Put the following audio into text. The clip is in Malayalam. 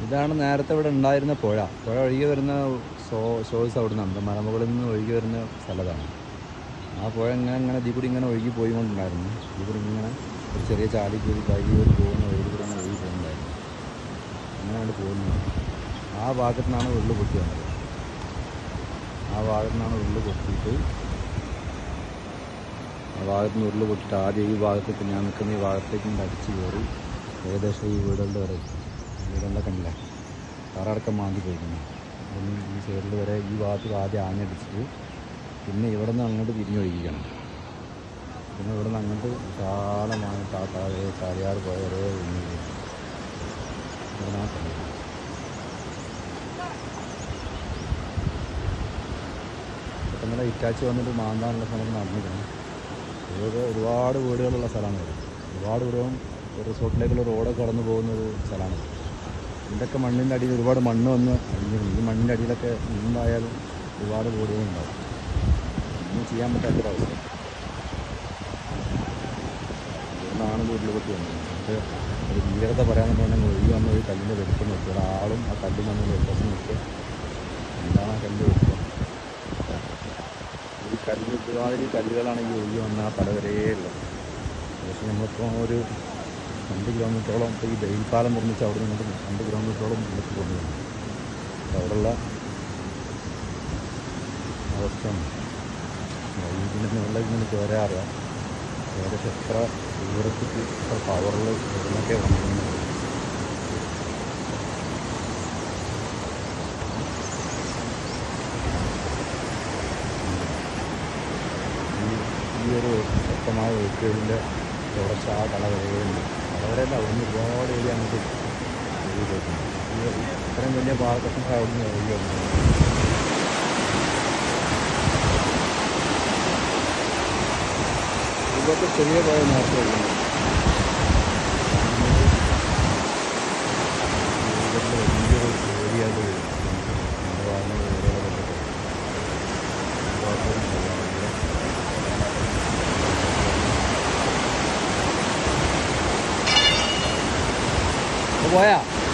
ഇതാണ് നേരത്തെ ഇവിടെ ഉണ്ടായിരുന്ന പുഴ. പുഴ ഒഴുകി വരുന്ന സോ സോഴ്സ് അവിടെ നിന്നുണ്ട് മലമുകളിൽ നിന്ന് ഒഴുകി വരുന്ന സ്ഥലത്താണ് ആ പുഴ ഇങ്ങനെ ഇങ്ങനെ ഇതിൽ കൂടി ഇങ്ങനെ ഒഴുകി പോയിക്കൊണ്ടുണ്ടായിരുന്നു. ഇതിൽ കൂടി ഇങ്ങനെ ഒരു ചെറിയ ചാലി കൂടി കഴുകി ഒരു പോകുന്ന ഒഴുകി കൂടി ഇങ്ങനെ ഒഴുകി പോകുന്നുണ്ടായിരുന്നു അങ്ങനെയാണ് പോകുന്നത്. പോകുന്നു ആ ഭാഗത്തു നിന്നാണ് ഉരുൾ പൊട്ടി വന്നത്. ആ ഭാഗത്തു നിന്നാണ് ഉരുൾ പൊട്ടിയിട്ട് ആ ഭാഗത്ത് നിന്ന് ഉരുൾ പൊട്ടിയിട്ട് ആദ്യം ഈ ഭാഗത്തേക്ക് ഞാൻ നിൽക്കുന്ന ഈ ഭാഗത്തേക്ക് അടിച്ചു കയറി ഏകദേശം ഈ വീടുകളുടെ വരെ വീടുകളുടെ കണ്ടില്ല? കാറടക്കം മാന്തി പോയിരുന്നു അപ്പം ഈ സൈഡിൽ വരെ ഈ ഭാഗത്ത് ആദ്യം ആഞ്ഞടിച്ചിട്ട് പിന്നെ ഇവിടെ നിന്ന് അങ്ങോട്ട് തിരിഞ്ഞൊഴുകിക്കണം പിന്നെ ഇവിടെ നിന്ന് അങ്ങോട്ട് വിശാലമായിട്ട് ആ താഴെ ചാലിയാർ പോയ ഒരേ ഒഴുകി പോയി. ഇവിടുന്ന് പെട്ടെന്ന് ഇറ്റാച്ച് വന്നിട്ട് മാന്താനുള്ള സമയത്ത് നടന്നിരുന്നു. ഇത് ഒരുപാട് വീടുകളുള്ള സ്ഥലമാണ് ഒരുപാട് വീടുകളും റിസോർട്ടിലേക്കുള്ള റോഡ് കടന്നു പോകുന്ന ഒരു സ്ഥലമാണ് ഇതിന്റെയൊക്കെ മണ്ണിന്റെ അടിയിൽ ഒരുപാട് മണ്ണ് വന്ന് അടിഞ്ഞിരുന്നു ഈ മണ്ണിന്റെ അടിയിലൊക്കെ നീന്തായാലും ഒരുപാട് വീടുകളുണ്ടാവും ഒന്നും ചെയ്യാൻ പറ്റാത്തൊരവസ്ഥ ഇവിടുന്നാണ് വീട്ടിൽ പൊട്ടി വന്നത് എന്നിട്ട് ഒരു ഭീകരത പറയാമെന്നുണ്ടെങ്കിൽ ഒഴുകി വന്ന ഒരു കല്ലിന്റെ വെളുപ്പം നോക്കി ഒരാളും ആ കല്ലും തമ്മിൽ വ്യത്യാസം നോക്കി എന്താണ് ആ കല്ല് വെക്കുക ഈ കല്ല് ഒരുപാട് കല്ലുകളാണെങ്കിൽ ഒഴുകി വന്ന ആ തല വരെയുള്ളത് പക്ഷേ നമ്മളിപ്പോൾ ഒരു രണ്ട് കിലോമീറ്ററോളം ഇപ്പോൾ ഈ ബെയിൽപ്പാലം നിർമ്മിച്ച് അവിടെ നിന്ന് രണ്ട് കിലോമീറ്ററോളം മുന്നോട്ട് പോകുന്നതാണ് അവിടെയുള്ള അവസ്ഥയാണ് വൈദ്യുതി വെള്ളം ഇങ്ങനെ കയറാറ് ഏകദേശം എത്ര ദൂരത്തേക്ക് എത്ര പവറിൽ എവിടുന്നൊക്കെ വന്നിരുന്നത് ഈ ഒരു ശക്തമായ ഒഴുക്കുകളിന്റെ തുടർച്ച ആ കള വരെയുണ്ട്. കല വരെയല്ല അവിടുന്ന് ഒരുപാട് ഏരിയ അങ്ങോട്ട് ഇത്രയും വലിയ പാറക്കഷ്ണങ്ങൾ അവിടുന്ന് ഒഴുകി വന്നു ഇതൊക്കെ ചെറിയ പോയ നേരത്തെ 我呀。